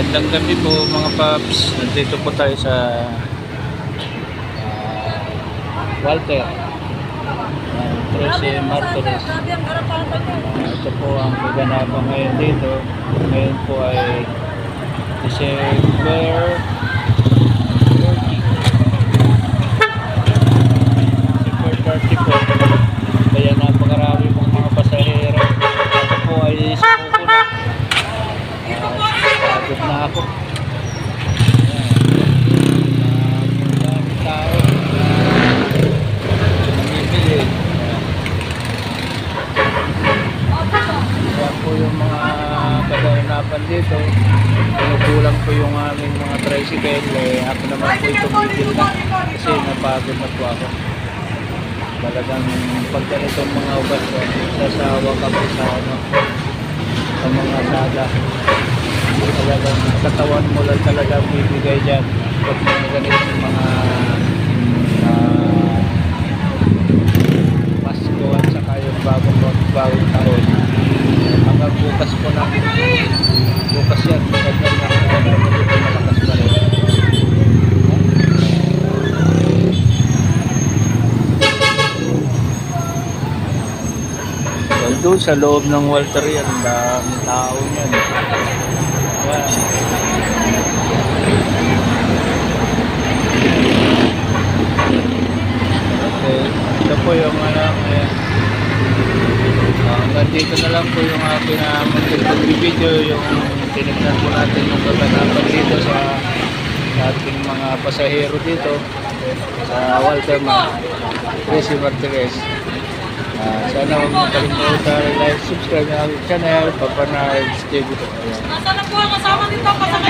Magandang gabi po mga paps. Nandito po tayo sa ah, Walter. Uh, Trece Martires. Ah, ito po ang kaganapan ngayon dito. Ngayon po ay December 30. December 30 po. Kaya napakarami pong mga pasahero. Ito po ay sumuko na. Pagod na ako. Ayan. Ah, Ang dami tao. Namimili. Ayan po yung mga kaganapan dito. Pinukulang po yung aming mga tricycle. Eh, ako naman po ito bibili na. Kasi napagod na po ako. Talagang pag ganitong mga okasyon, sasawa kami sa ano, sa mga sada talagang katawan mo lang talaga bibigay dyan pag mga ganitong mga bukas po na. Bukas yan. Na dito malakas pa rin. Well, doon sa loob ng Walter yan, ang daming tao. Yan. Ito po yung hanggang dito na lang po yung aking uh, munting video, yung tinignan po natin yung kaganapan dito sa, sa ating mga pasahero dito sa Walter Ma, Tracy Martinez. Ah, sana huwag mo kalimutan like, subscribe na aking channel, Papa Nards TV. Nasaan na po ang kasama dito? Kasama